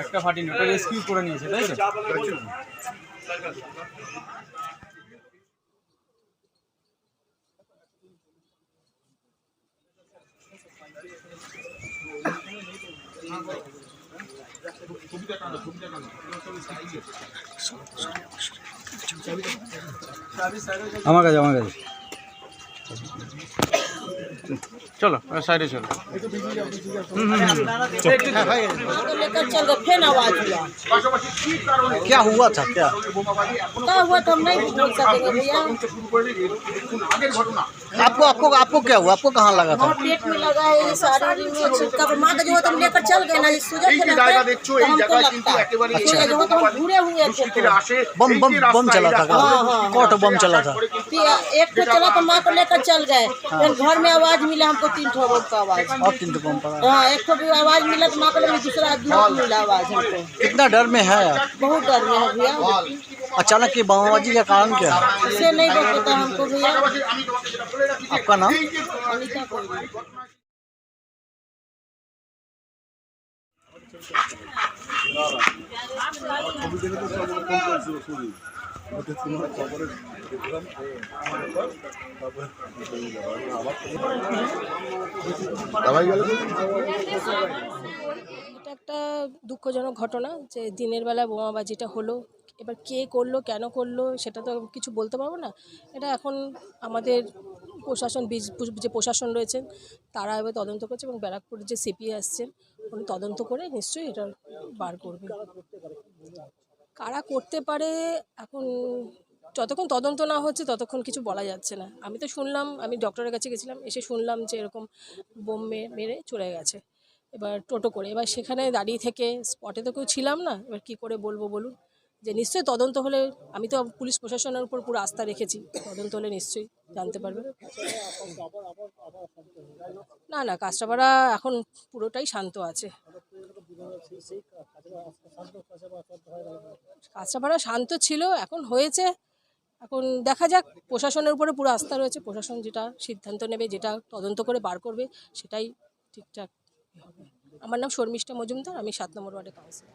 একটা ফাটিনি ওটা রেস্কিউ করে নিয়েছে তাই তো? আমার কাছে আমার কাছে। চলো সাইডে চলো माँ को लेकर चल गए फिर आवाज हुआ क्या हुआ था क्या क्या हुआ तो हम नहीं बोल सकेंगे भैया आपको आपको आपको क्या हुआ आपको कहाँ लगा था वहाँ पेट में लगा है ये सारे में छिटका पर माँ का जो तो हम लेकर चल गए ना सुजन थे ना तो हमको लगता है ठीक है जो तो हम घूरे हुए थे तो। बम बम बम चला था क्या हाँ, हाँ, कौट बम चला था फिर एक तो चला तो माँ को लेकर चल गए फिर घर में आवाज मिला हमको तीन ठो बम का आवाज़। और तीन तो बम पड़ा? हाँ एक ठो भी आवाज़ मिला तो माँ को दूसरा दूसरा मिला आवाज़ हमको। कितना डर में है? बहुत डर में है भैया। अचानक ये बमबाजी का कारण क्या? है इससे नहीं पता हमको भैया। आपका नाम? अनिता এটা একটা দুঃখজনক ঘটনা যে দিনের বেলা বোমাবাজিটা হলো এবার কে করল কেন করল সেটা তো কিছু বলতে পারব না। এটা এখন আমাদের প্রশাসন বীজ- যে প্রশাসন রয়েছেন তারা এবার তদন্ত করছে এবং ব্যারাকপুরের যে সিপি আসছেন উনি তদন্ত করে নিশ্চয়ই এটা বার করবে। কারা করতে পারে, এখন যতক্ষণ তদন্ত না হচ্ছে ততক্ষণ কিছু বলা যাচ্ছে না। আমি তো শুনলাম, আমি ডক্টরের কাছে গেছিলাম, এসে শুনলাম যে এরকম বোম মেরে চলে গেছে। এবার টোটো করে, এবার সেখানে দাঁড়িয়ে থেকে স্পটে তো কেউ ছিলাম না, এবার কি করে বলব বলুন? যে নিশ্চয়ই তদন্ত হলে, আমি তো পুলিশ প্রশাসনের উপর পুরো আস্থা রেখেছি, তদন্ত হলে নিশ্চয়ই জানতে পারবে। না না কাঁচরাপাড়া এখন পুরোটাই শান্ত আছে। কাঁচরাপাড়া শান্ত ছিল, এখন হয়েছে। এখন দেখা যাক, প্রশাসনের উপরে পুরো আস্থা রয়েছে, প্রশাসন যেটা সিদ্ধান্ত নেবে, যেটা তদন্ত করে বার করবে, সেটাই ঠিকঠাক হবে। আমার নাম শর্মিষ্ঠা মজুমদার, আমি সাত নম্বর ওয়ার্ডে কাউন্সিলর।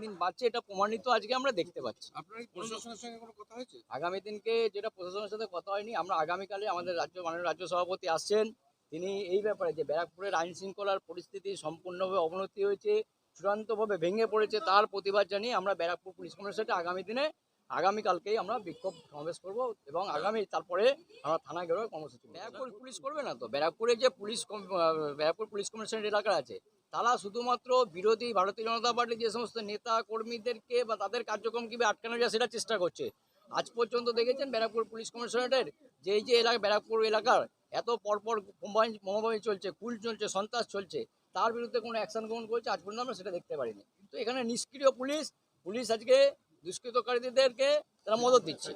দিন বাড়ছে এটা প্রমাণিত আজকে আমরা দেখতে পাচ্ছি। আগামী দিনকে যেটা প্রশাসনের সাথে কথা হয়নি আমরা আগামীকালে আমাদের রাজ্য মাননীয় রাজ্য সভাপতি আসছেন। তিনি এই ব্যাপারে যে ব্যারাকপুরের আইন শৃঙ্খলার পরিস্থিতি সম্পূর্ণভাবে অবনতি হয়েছে চূড়ান্তভাবে ভেঙে পড়েছে তার প্রতিবাদ জানিয়ে আমরা ব্যারাকপুর পুলিশ কমিশনারের আগামী দিনে আগামীকালকেই আমরা বিক্ষোভ সমাবেশ করব এবং আগামী তারপরে আমরা থানা গেলে কর্মসূচি ব্যারাকপুর পুলিশ করবে না তো? ব্যারাকপুরে যে পুলিশ ব্যারাকপুর পুলিশ কমিশনার এলাকা আছে, তারা শুধুমাত্র বিরোধী ভারতীয় জনতা পার্টির যে সমস্ত নেতা কর্মীদেরকে বা তাদের কার্যক্রম কীভাবে আটকানো যায় সেটা চেষ্টা করছে। আজ পর্যন্ত দেখেছেন ব্যারাকপুর পুলিশ কমিশনারেটের যে যে এলাকা ব্যারাকপুর এলাকার এত পরপর বোমাবাজি বোমাবাজি চলছে, কুল চলছে, সন্ত্রাস চলছে, তার বিরুদ্ধে কোনো অ্যাকশন গ্রহণ করছে আজ পর্যন্ত আমরা সেটা দেখতে পারিনি। তো এখানে নিষ্ক্রিয় পুলিশ পুলিশ আজকে দুষ্কৃতকারীদেরকে তারা মদত দিচ্ছে।